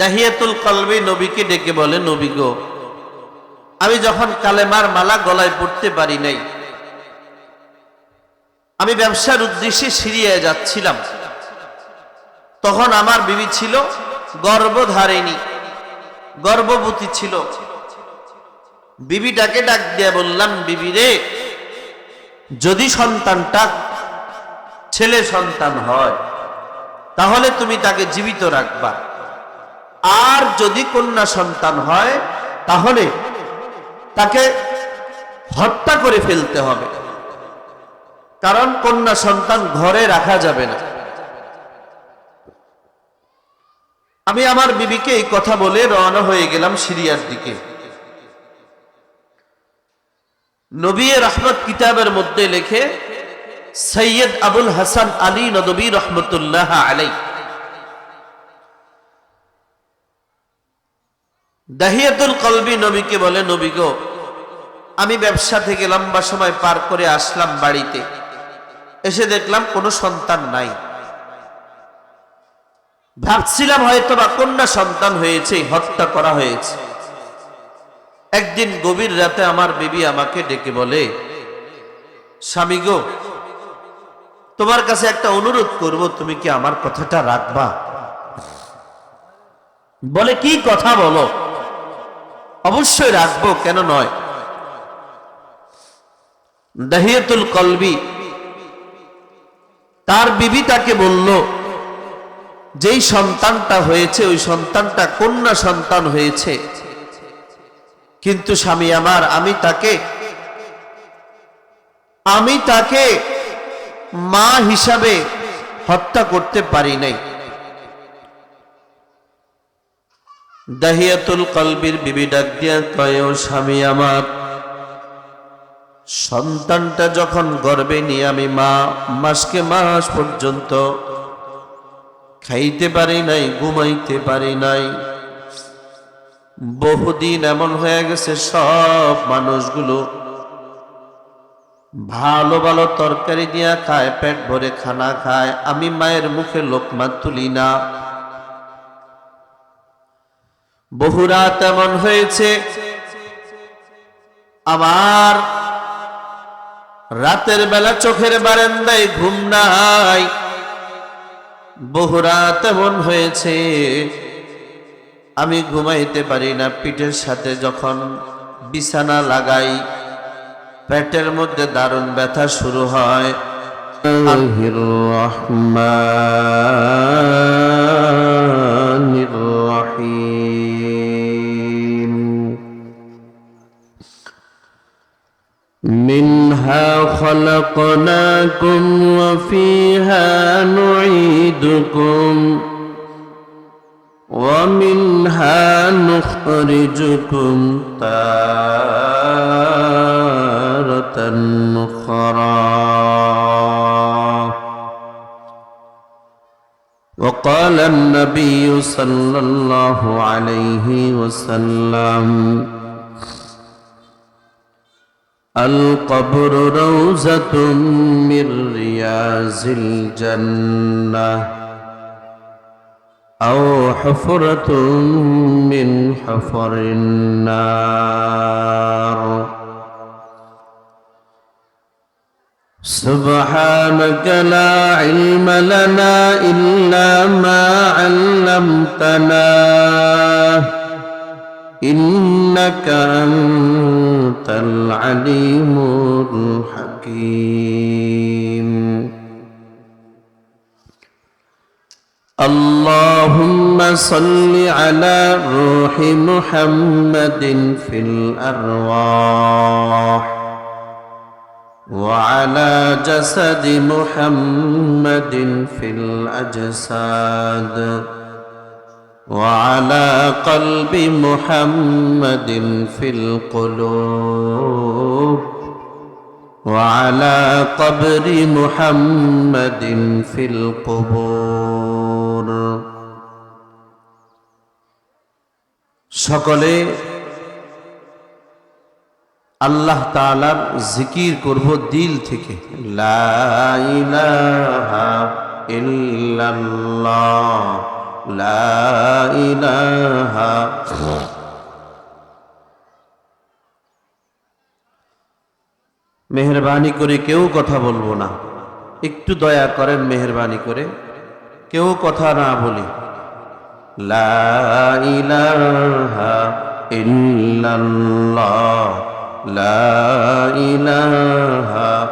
দাহিয়াতুল কলবি নবীকে ডেকে বলে, নবী গো, আমি যখন কালেমার মালা গলায় পড়তে পারি নাই, আমি ব্যবসার উদ্দেশ্যে সিরিয়ায় যাচ্ছিলাম, তখন আমার বিবি ছিল গর্ভধারিণী, গর্ভবতী ছিল। বিবিটাকে ডাক দিয়ে বললাম, বিবি রে, যদি সন্তানটা ছেলে সন্তান হয়, তাহলে তুমি তাকে জীবিত রাখবা। আর যদি কন্যা সন্তান হয়, তাহলে তাকে হত্যা করে ফেলতে হবে। কারণ কন্যা সন্তান ঘরে রাখা যাবে না। আমি আমার বিবিকে এই কথা বলে রওনা হয়ে গেলাম সিরিয়ার দিকে। নবী রহমত কিতাবের মধ্যে লেখে, সৈয়দ আবুল হাসান আলী নদবী রহমতুল্লাহ আলাই দাহিয়াতুল কলবি নবীকে বলে, নবী গো, আমি ব্যবসা থেকে লম্বা সময় পার করে আসলাম বাড়িতে। এসে দেখলাম কোনো সন্তান নাই। ভাবছিলাম হয়তো বা কন্যা সন্তান হয়েছে, হত্যা করা হয়েছে। একদিন গভীর রাতে আমার বিবি আমাকে ডেকে বলে, স্বামী গো, তোমার কাছে একটা অনুরোধ করব, তুমি কি আমার কথাটা রাখবা? বলে, কি কথা বলো? অবশ্যই রাখব, কেন নয়? দাহিয়াতুল কলবি, তার বিবি তাকে বলল, যেই সন্তানটা হয়েছে, ওই সন্তানটা কন্যা সন্তান হয়েছে। কিন্তু স্বামী আমার, আমি তাকে আমি তাকে মা হিসাবে হত্যা করতে পারি নাই। দাহিয়াতুল কলবির বিবি ডাক দিয়া ও স্বামী আমার, সন্তানটা যখন গর্বে নিয়ে আমি মা, মাসকে মাস পর্যন্ত খাইতে পারি নাই, ঘুমাইতে পারি নাই, বহুদিন এমন হয়ে গেছে, সব মানুষগুলো ভালো ভালো তরকারি দিয়া খায়, পেট ভরে খানা খায়, আমি মায়ের মুখে লোকমা তুলি না। বহুরা তেমন হয়েছে, আবার রাতের বেলা চোখের বারান্দায় ঘুম নাই। বহুরা তেমন হয়েছে, আমি ঘুমাইতে পারি না। পিঠের সাথে যখন বিছানা লাগাই, পেটের মধ্যে দারুণ ব্যথা শুরু হয়। রহমান রহিম। منها خلقناكم وفيها نعيدكم ومنها نخرجكم تارة أخرى. وقال النبي صلى الله عليه وسلم القبر روزة من رياض الجنة أو حفرة من حفر النار سبحانك لا علم لنا إلا ما علمتنا إنك أنت العليم الحكيم. اللهم صل على روح محمد في الأرواح وعلى جسد محمد في الأجساد. وعلى قلب محمد في القلوب وعلى قبر محمد في القبور সকলে আল্লাহ তাআলার জিকির করব দিল থেকে লা ইলাহা ইল্লাল্লাহ লা ইলাহা মেহরবানি করে কেউ কথা বলব না। একটু দয়া করেন মেহরবানি করে। কেউ কথা না বলি। লা ইলাহা ইল্লাল্লাহ। লা ইলাহা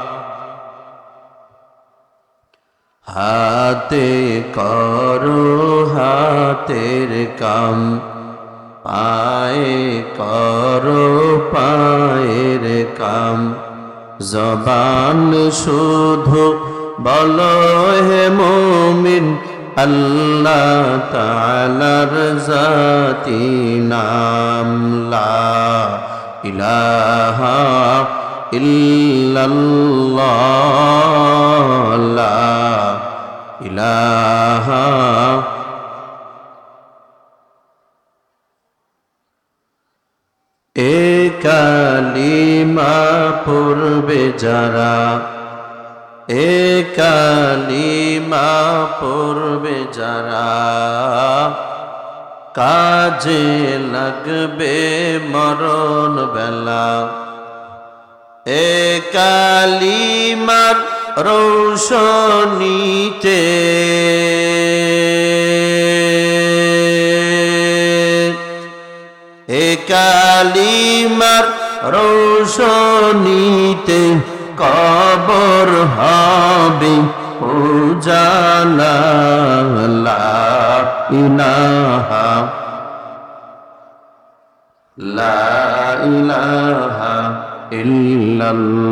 হাতে করো হাতের কাম, পায়ে করো পায়ের কাম। জবান শুধু বলো, হে মমিন, আল্লাহ তালার জাতি নাম লা ইলাহা ইল্লাল্লাহ ইলাহা। এ কালিমা পূর্বে যারা, এ কালিমা পূর্বে যারা। কাজে লাগবে মরণ বেলা, এ কালিমার রৌশনীতে। এ কালিমার রৌশনীতে কবর হবে উজালা লা ইলাহা লা ইলাহা ইল্লাল্লাহ।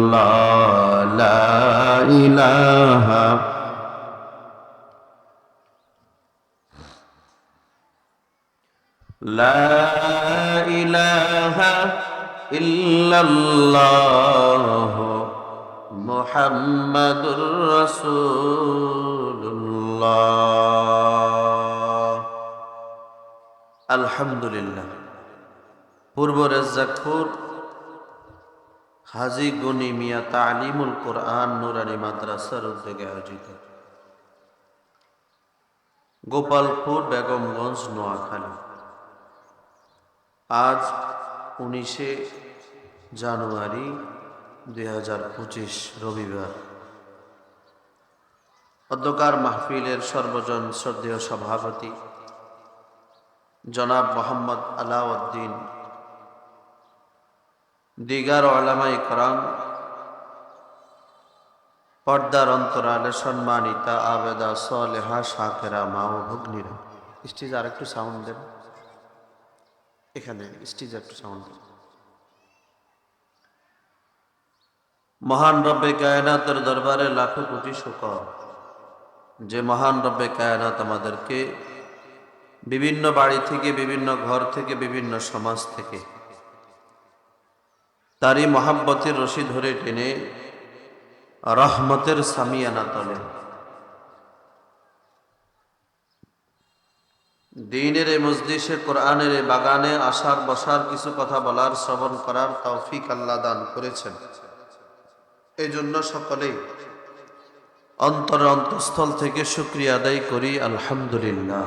ইলাহা لا إله إلا الله محمد رسول الله الحمد لله পূর্ব রেজাকপুর হাজি গনি মিয়া তালিমুল কোরআন নুরানি মাদ্রাসার উদ্যোগে আয়োজিত। গোপালপুর, বেগমগঞ্জ, নোয়াখালী। আজ উনিশে জানুয়ারি দুই হাজার পঁচিশ রবিবার। অধ্যকার মাহফিলের সর্বজন শ্রদ্ধেয় সভাপতি জনাব মোহাম্মদ আলাউদ্দিন দিগার আলামাই করাম পর্দার অন্তরালে সম্মানিতা আবেদা সলেহা শাকেরা মা ও ভগ্নীরা। স্টেজ আর একটু সাউন্ড দেন। এখানে স্টেজ একটু সাউন্ড দেন। মহান রব্বে কায়নাতের দরবারে লাখো কোটি শুকর। যে মহান রব্বে কায়নাত আমাদেরকে বিভিন্ন বাড়ি থেকে, বিভিন্ন ঘর থেকে, বিভিন্ন সমাজ থেকে তারই মহাব্বতের রশি ধরে টেনে রহমতের সামিয়ানা তলে। দিনের এই মসজিষে কোরআনের এই বাগানে আসার বসার কিছু কথা বলার, শ্রবণ করার তৌফিক আল্লাহ দান করেছেন। এই জন্য সকলেই অন্তর অন্তঃস্থল থেকে শুক্রিয়া আদায় করি, আলহামদুলিল্লাহ।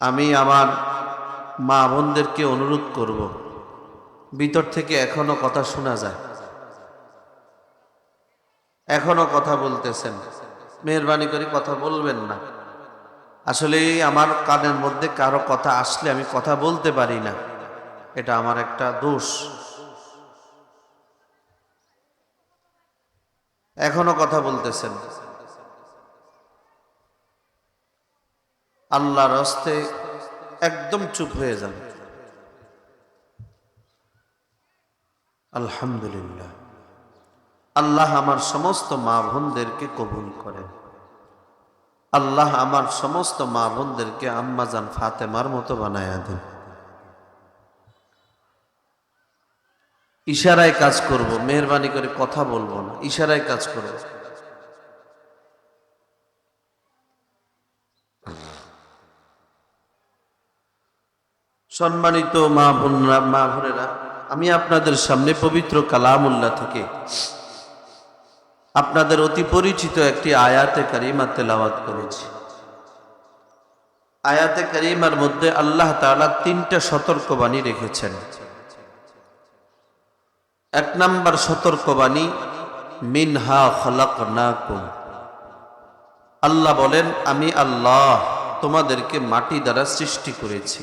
আমি আমার মা বোনদেরকে অনুরোধ করব, ভিতর থেকে এখনও কথা শোনা যায়। এখনও কথা বলতেছেন। মেহরবানি করে কথা বলবেন না। আসলে আমার কানের মধ্যে কারও কথা আসলে আমি কথা বলতে পারি না। এটা আমার একটা দোষ। এখনও কথা বলতেছেন। আল্লাহর হস্তে একদম চুপ হয়ে যান। আলহামদুলিল্লাহ। আল্লাহ আমার সমস্ত মা বোনদেরকে কবুল করেন। আল্লাহ আমার সমস্ত মা বোনদেরকে আম্মাজান ফাতেমার মতো বানায়া দেন। ইশারায় কাজ করব, মেহরবানি করে কথা বলব না, ইশারায় কাজ করব। সম্মানিত মা বোনরা, মা বোনেরা, আমি আপনাদের সামনে পবিত্র কালামুল্লাহ থেকে আপনাদের অতি পরিচিত একটি আয়াতে কারিমা তেলাওয়াত করেছি। আয়াতে কারিমার মধ্যে আল্লাহ তাআলা তিনটা সতর্কবাণী রেখেছেন। এক নাম্বার সতর্কবাণী, মিনহা খলাকনাকুম। আল্লাহ বলেন, আমি আল্লাহ তোমাদেরকে মাটি দ্বারা সৃষ্টি করেছি।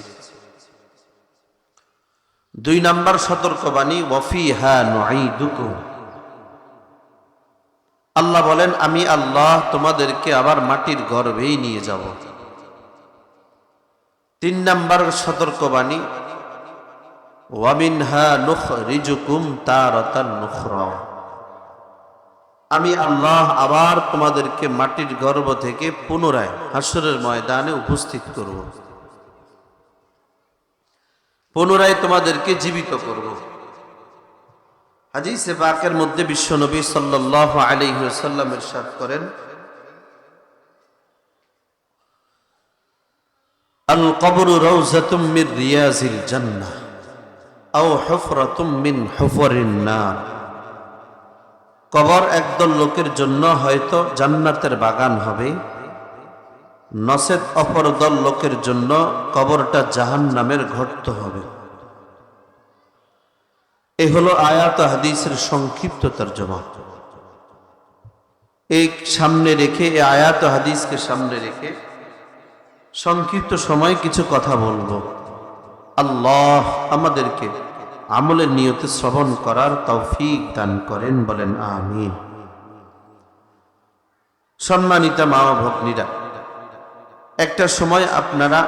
দুই নাম্বার সতর্কবাণী ওয়ফি হা নুআইদুকুম আল্লাহ বলেন, আমি আল্লাহ তোমাদেরকে আবার মাটির গর্ভেই নিয়ে যাব। তিন নাম্বার সতর্কবাণী ওয়ামিনহা নুখ রিজুকুম তারাতান আমি আল্লাহ আবার তোমাদেরকে মাটির গর্ভ থেকে পুনরায় হাসরের ময়দানে উপস্থিত করব। পুনরায় তোমাদেরকে জীবিত করব। হাদিসে পাকের মধ্যে বিশ্বনবী সাল্লাল্লাহু আলাইহি ওয়াসাল্লাম ইরশাদ করেন, আল কবরু রাউজাতুম মির রিয়াজিল জান্নাহ আও হুফরাতুম মিন হুফরিন নার। কবর একদল লোকের জন্য হয়তো জান্নাতের বাগান হবে নসেদ অপর দল লোকের জন্য কবরটা জাহান নামের গর্ত হবে। এ হলো আয়াত হাদিসের সংক্ষিপ্ত তর্জমা এই সামনে রেখে, এই আয়াত হাদিসকে সামনে রেখে সংক্ষিপ্ত সময় কিছু কথা বলব। আল্লাহ আমাদেরকে আমলের নিয়তে শ্রবণ করার তৌফিক দান করেন, বলেন আমিন। সম্মানিতা মা ভগ্নীরা একটা সময় আপনারা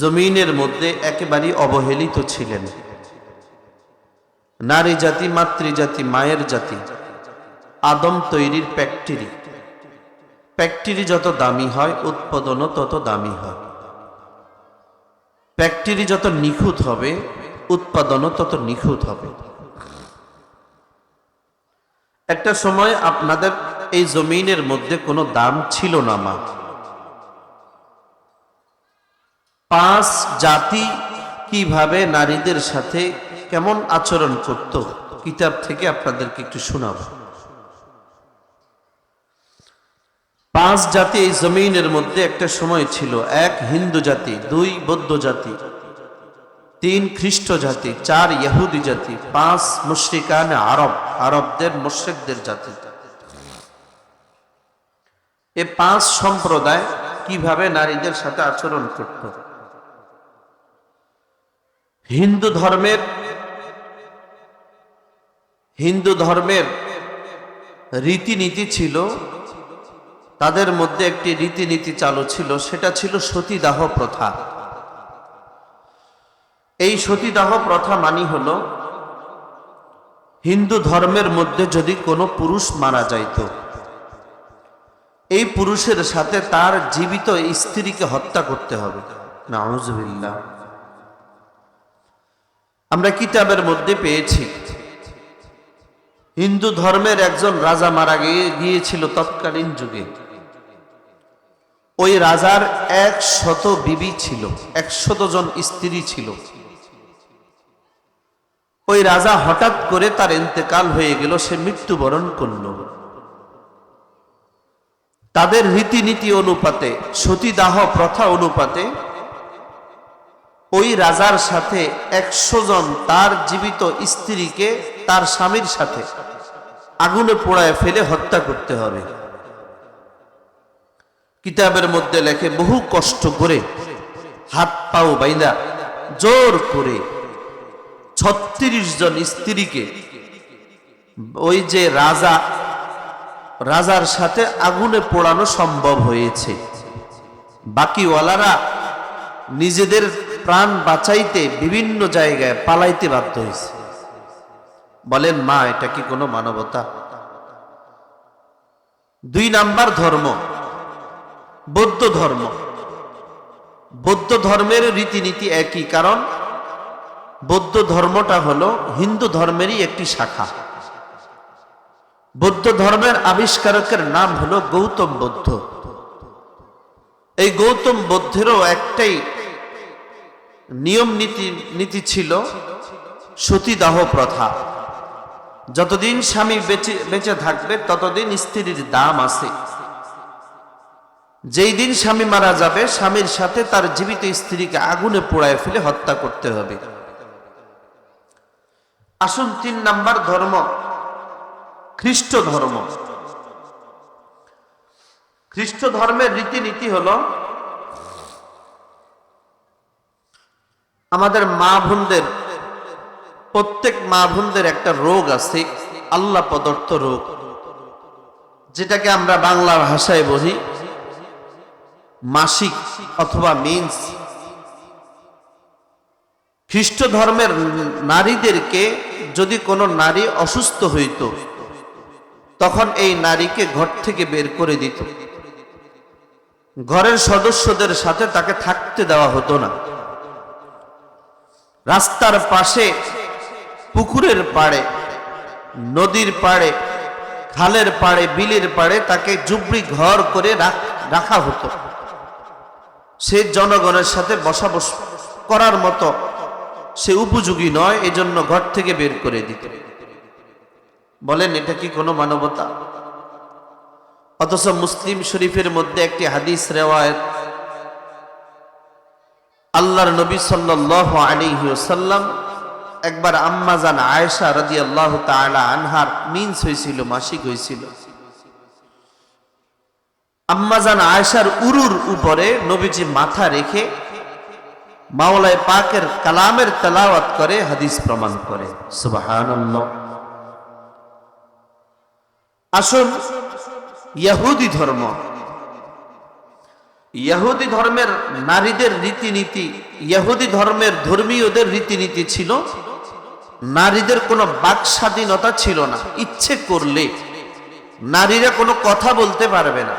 জমিনের মধ্যে একেবারেই অবহেলিত ছিলেন। নারী জাতি মাতৃজাতি মায়ের জাতি, আদম তৈরির প্যাক্টরি প্যাক্টরি যত দামি হয়, উৎপাদনও তত দামি হয়। প্যাক্টরি যত নিখুঁত হবে, উৎপাদনও তত নিখুঁত হবে। একটা সময় আপনাদের এই জমিনের মধ্যে কোনো দাম ছিল না মা। পাঁচ জাতি কীভাবে নারীদের সাথে কেমন আচরণ করত? কিতাব থেকে আপনাদেরকে একটু শোনাব। পাঁচ জাতি এই জমিনের মধ্যে একটা সময় ছিল। এক হিন্দু জাতি, দুই বৌদ্ধ জাতি, তিন খ্রিস্ট জাতি, চার ইহুদি জাতি, পাঁচ মুশ্রিকান আরব, আরবদের মুশ্রিকদের জাতি। এ পাঁচ সম্প্রদায় কীভাবে নারীদের সাথে আচরণ করত? হিন্দু ধর্মের হিন্দু ধর্মের রীতিনীতি ছিল, তাদের মধ্যে একটি রীতিনীতি চালু ছিল, সেটা ছিল সতীদাহ প্রথা। এই সতীদাহ প্রথা মানি হল, হিন্দু ধর্মের মধ্যে যদি কোনো পুরুষ মারা যাইত, এই পুরুষের সাথে তার জীবিত স্ত্রীকে হত্যা করতে হবে। না আমরা কিতাবের মধ্যে পেয়েছি। হিন্দু ধর্মের একজন রাজা মারা গিয়ে গিয়েছিল তৎকালীন যুগে। ওই রাজার এক শত বিবি ছিল, একশত জন স্ত্রী ছিল। ওই রাজা হঠাৎ করে তার ইন্তেকাল হয়ে গেল, সে মৃত্যুবরণ করল। তাদের রীতিনীতি অনুপাতে, সতীদাহ প্রথা অনুপাতে ওই রাজার সাথে একশো জন তার জীবিত স্ত্রীকে তার স্বামীর সাথে আগুনে পোড়ায় ফেলে হত্যা করতে হবে। কিতাবের মধ্যে লেখে, বহু কষ্ট করে, হাত পাও বাইন্দা, জোর করে ছত্রিশ জন স্ত্রীকে ওই যে রাজা, রাজার সাথে আগুনে পোড়ানো সম্ভব হয়েছে। বাকিওয়ালারা নিজেদের প্রাণ বাঁচাইতে বিভিন্ন জায়গায় পালাইতে বাধ্য হয়েছে বলেন, মা, এটা কি কোনো মানবতা? দুই নাম্বার ধর্ম, বৌদ্ধ ধর্ম। বৌদ্ধ ধর্মের রীতিনীতি একই, কারণ বৌদ্ধ ধর্মটা হলো হিন্দু ধর্মেরই একটি শাখা। বৌদ্ধ ধর্মের আবিষ্কারকের নাম হলো গৌতম বুদ্ধ। এই গৌতম বুদ্ধেরও একটাই নিয়ম নীতি নীতি ছিল সতীদাহ প্রথা। যতদিন স্বামী বেঁচে বেঁচে থাকবে, ততদিন স্ত্রীর দাম আছে। যেই দিন স্বামী মারা যাবে, স্বামীর সাথে তার জীবিত স্ত্রীকে আগুনে পোড়ায় ফেলে হত্যা করতে হবে। আসুন তিন নাম্বার ধর্ম, খ্রিস্ট ধর্ম। খ্রিস্ট ধর্মের রীতিনীতি হলো আমাদের মা বোনদের, প্রত্যেক মা বোনদের একটা রোগ আছে, আল্লাহ প্রদত্ত রোগ। যেটাকে আমরা বাংলা ভাষায় বলি মাসিক অথবা মিন্স খ্রিস্ট ধর্মের নারীদেরকে যদি কোনো নারী অসুস্থ হইত, তখন এই নারীকে ঘর থেকে বের করে দিত। ঘরের সদস্যদের সাথে তাকে থাকতে দেওয়া হতো না। রাস্তার পাশে, পুকুরের পাড়ে, নদীর পাড়ে, খালের পাড়ে, বিলের পাড়ে তাকে জুবড়ি ঘর করে রাখ- হতো। সে জনগণের সাথে বসাবস করার মতো সে উপযোগী নয়, এজন্য ঘর থেকে বের করে দিত। বলেন, এটা কি কোনো মানবতা? অথচ মুসলিম শরীফের মধ্যে একটি হাদিস রেওয়ায়ত আল্লাহর নবী সাল্লাহ আলাইহি ওসাল্লাম একবার আম্মাজান আয়েশা রাজি আল্লাহ তাআলা আনহার মিন্স হয়েছিল মাসিক হয়েছিল আম্মাজান আয়েশার উরুর উপরে নবীজি মাথা রেখে মাওলায় পাকের কালামের তেলাওয়াত করে হাদিস প্রমাণ করে। আসুন, ইয়াহুদি ধর্ম ইহুদি ধর্মের নারীদের রীতিনীতি, ইহুদি ধর্মের ধর্মীয়দের রীতিনীতি ছিল, নারীদের কোনো বাক স্বাধীনতা ছিল না। ইচ্ছে করলে নারীরা কোনো কথা বলতে পারবে না।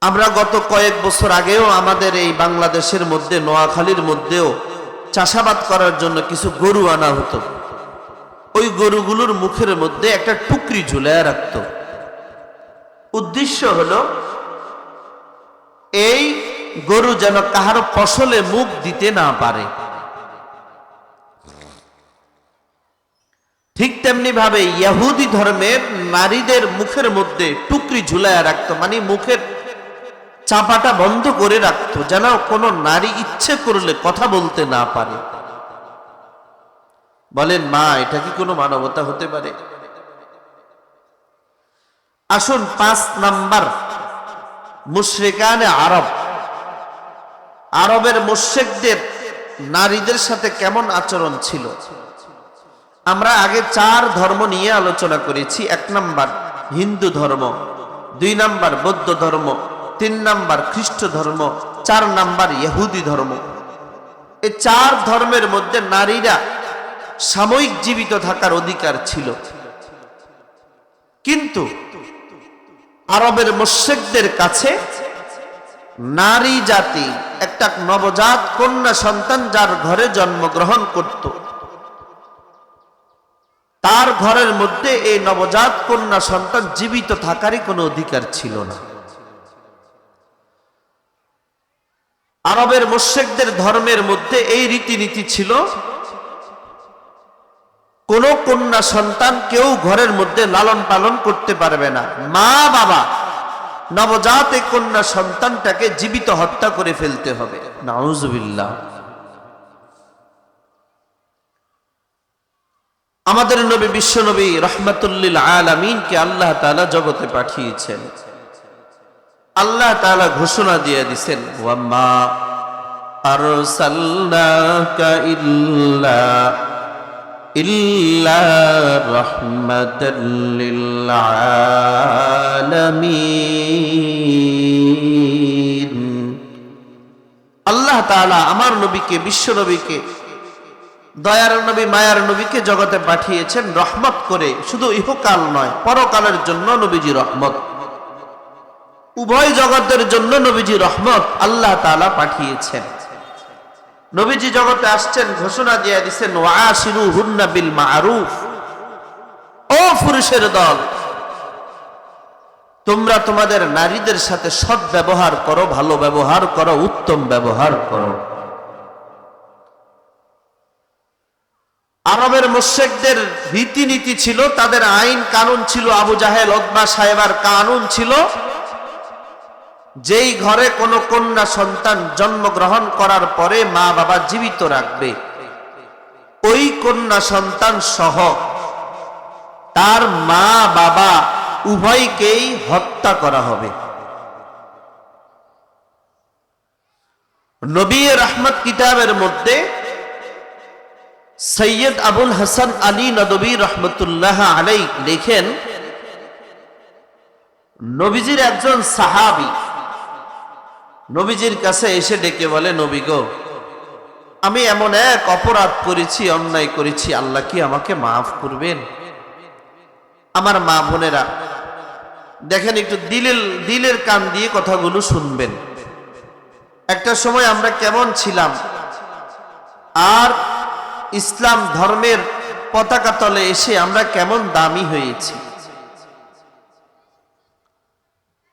আমরা গত কয়েক বছর আগেও আমাদের এই বাংলাদেশের মধ্যে, নোয়াখালীর মধ্যেও চাষাবাদ করার জন্য কিছু গরু আনা হতো। ওই গরুগুলোর মুখের মধ্যে একটা টুকরি ঝুলায় রাখত। উদ্দেশ্য হলো, এই গরু যেন কাহার ফসলে মুখ দিতে না পারে। ঠিক তেমনি ভাবে ইয়াহুদি ধর্মের নারীদের মুখের মধ্যে টুকরি ঝুলাইয়া রাখতো মানে মুখের চাপাটা বন্ধ করে রাখতো, যেন কোনো নারী ইচ্ছে করলে কথা বলতে না পারে। বলেন, মা, এটা কি কোনো মানবতা হতে পারে? আসুন পাঁচ নাম্বার। মুশ্রিকানে আরব। আরবের মুশ্রিকদের নারীদের সাথে কেমন আচরণ ছিল? আমরা আগে চার ধর্ম নিয়ে আলোচনা করেছি। এক নাম্বার হিন্দু ধর্ম, দুই নাম্বার বৌদ্ধ ধর্ম, তিন নাম্বার খ্রিস্ট ধর্ম, চার নাম্বার ইহুদি ধর্ম। এই চার ধর্মের মধ্যে নারীরা সাময়িক জীবিত থাকার অধিকার ছিল। কিন্তু আরবের মোশেকদের কাছে নারী জাতি, একটা নবজাত কন্যা সন্তান যার ঘরে জন্মগ্রহণ করত। তার ঘরের মধ্যে এই নবজাত কন্যা সন্তান জীবিত থাকারই কোনো অধিকার ছিল না। আরবের মোশেকদের ধর্মের মধ্যে এই রীতিনীতি ছিল কোন কন্যা সন্তান কেউ ঘরের মধ্যে লালন পালন করতে পারবে না। মা, বাবা, নবজাত কন্যা সন্তানটাকে জীবিত হত্যা করে ফেলতে হবে। নাউজুবিল্লাহ। আমাদের নবী, বিশ্ব নবী রহমতুল্লিল আলমিনকে আল্লাহ তাআলা জগতে পাঠিয়েছেন। আল্লাহ তাআলা ঘোষণা দিয়ে দিছেন, ওয়াম্মা ইল্লা রাহমাতাল লিল আলামিন আল্লাহ তাআলা আমার নবীকে, বিশ্ব নবীকে, দয়ার নবী, মায়ার নবীকে জগতে পাঠিয়েছেন রহমত করে। শুধু ইহকাল নয়, পরকালের জন্য নবীজি রহমত। উভয় জগতের জন্য নবীজি রহমত আল্লাহ তাআলা পাঠিয়েছেন। নবীজি জগতে আসছেন, ঘোষণা দিয়ে দিচ্ছেন ওয়াশিরু হুন্না বিল মারুফ ও পুরুষের দল, তোমরা তোমাদের নারীদের সাথে সৎ ব্যবহার করো, ভালো ব্যবহার করো, উত্তম ব্যবহার করো। আরবের মোশেকদের রীতিনীতি ছিল, তাদের আইন কানুন ছিল, আবু জাহেল, ওদমা সাহেবার কানুন ছিল যেই ঘরে কোনো কন্যা সন্তান জন্মগ্রহণ করার পরে মা বাবা জীবিত রাখবে, ওই কন্যা সন্তান সহ তার মা বাবা উভয়কেই হত্যা করা হবে। নবী রহমত কিতাবের মধ্যে সৈয়দ আবুল হাসান আলী নদবী রহমতুল্লাহ আলাই লেখেন, নবীজির একজন সাহাবি নবীজির কাছে এসে ডেকে বলে, নবী গো, আমি এমন এক অপরাধ করেছি, অন্যায় করেছি, আল্লাহ কি আমাকে মাফ করবেন? আমার মা বোনেরা, দেখেন একটু দিলের দিলের কান দিয়ে কথাগুলো শুনবেন। একটা সময় আমরা কেমন ছিলাম, আর ইসলাম ধর্মের পতাকা তলে এসে আমরা কেমন দামি হয়েছি।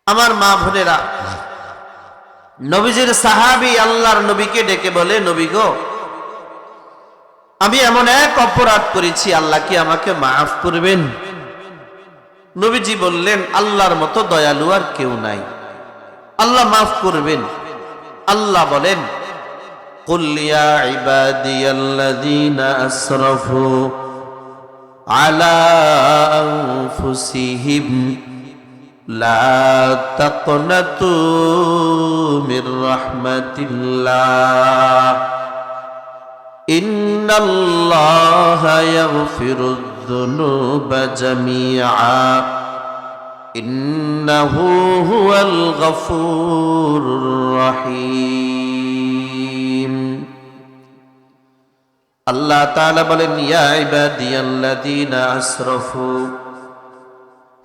আমার মা বোনেরা নবীজির সাহাবি আল্লাহর নবীকে ডেকে বলে, নবী গো, আমি এমন এক অপরাধ করেছি, আল্লাহ কি আমাকে মাফ করবেন? নবীজি বললেন, আল্লাহর মতো দয়ালু আর কেউ নাই। আল্লাহ মাফ করবেন। আল্লাহ বলেন কুল্লিয়া আলা لا تقنطوا من رحمة الله إن الله يغفر الذنوب جميعا إنه هو الغفور الرحيم الله تعالى بلن يا عبادي الذين أسرفوا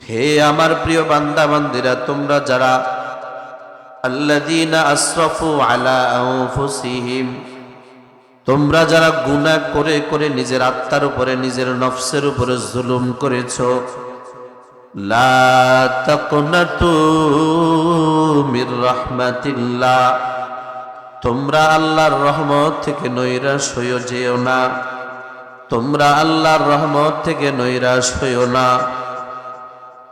হে আমার প্রিয় বান্দা বান্দিরা তোমরা যারা আল্লাযীনা আসরাফু আলা আনফুসিহিম, তোমরা যারা গুনাহ করে করে নিজের আত্মার উপরে, নিজের নফসের উপরে জুলুম করেছ, লা মির তোমরা আল্লাহর রহমত থেকে নৈরাশ হইও যেও না, তোমরা আল্লাহর রহমত থেকে নৈরাশ হইও না।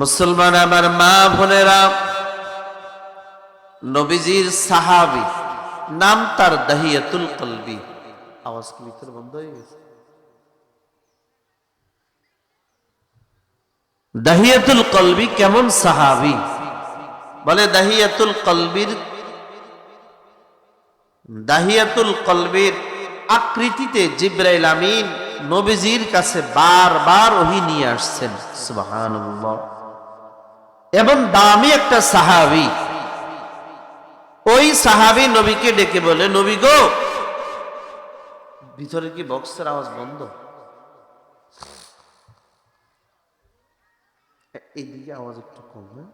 মুসলমান আমার মা বোনেরা, নবীজির সাহাবি, নাম তার দাহিয়াতুল কলবি। আওয়াজ কি ভিতরে বন্ধ হয়ে গেছে? দাহিয়াতুল কলবি কেমন সাহাবি? বলে দাহিয়াতুল কলবির দাহিয়াতুল কলবির আকৃতিতে জিব্রাইল আমিন নবীজির কাছে বারবার ওহি নিয়ে আসছেন। সুবহানাল্লাহ। এবং দামি একটা সাহাবি। ওই সাহাবি নবীকে ডেকে বলে, নবী গো, ভিতরে কি বক্সের আওয়াজ বন্ধ? এইদিকে আওয়াজ একটু কম হ্যাঁ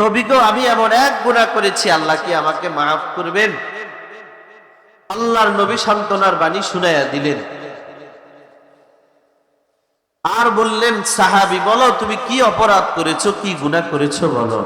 নবী গো, আমি এমন এক গুণা করেছি, আল্লাহ কি আমাকে মাফ করবেন? আল্লাহর নবী সান্ত্বনার বাণী শুনাইয়া দিলেন। আর বললেন, সাহাবি, বলো, তুমি কি অপরাধ করেছ, কি গুণা করেছ, বলো।